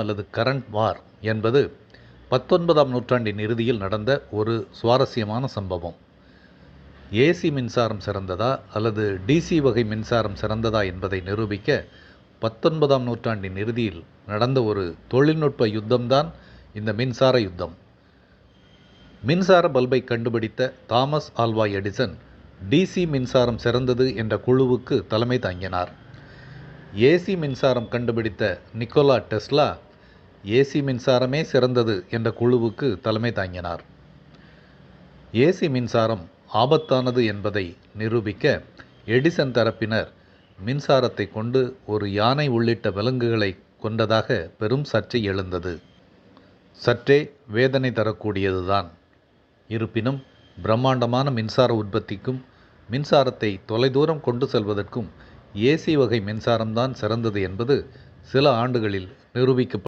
அல்லது கரண்ட் வார் என்பது பத்தொன்பதாம் நூற்றாண்டின் இறுதியில் நடந்த ஒரு சுவாரஸ்யமான சம்பவம். ஏசி மின்சாரம் சிறந்ததா அல்லது டிசி வகை மின்சாரம் சிறந்ததா என்பதை நிரூபிக்க பத்தொன்பதாம் நூற்றாண்டின் இறுதியில் நடந்த ஒரு தொழில்நுட்ப யுத்தம்தான் இந்த மின்சார யுத்தம். மின்சார பல்பை கண்டுபிடித்த தாமஸ் ஆல்வா எடிசன் டிசி மின்சாரம் சிறந்தது என்ற குழுவுக்கு தலைமை தாங்கினார். ஏசி மின்சாரம் கண்டுபிடித்த நிக்கோலா டெஸ்லா ஏசி மின்சாரமே சிறந்தது என்ற குழுவுக்கு தலைமை தாங்கினார். ஏசி மின்சாரம் ஆபத்தானது என்பதை நிரூபிக்க எடிசன் தரப்பினர் மின்சாரத்தை கொண்டு ஒரு யானை உள்ளிட்ட விலங்குகளை கொண்டதாக பெரும் சர்ச்சை எழுந்தது. சற்றே வேதனை தரக்கூடியதுதான். இருப்பினும் பிரம்மாண்டமான மின்சார உற்பத்திக்கும் மின்சாரத்தை தொலைதூரம் கொண்டு செல்வதற்கும் ஏசி வகை மின்சாரம்தான் சிறந்தது என்பது சில ஆண்டுகளில் நிரூபிக்கப்ப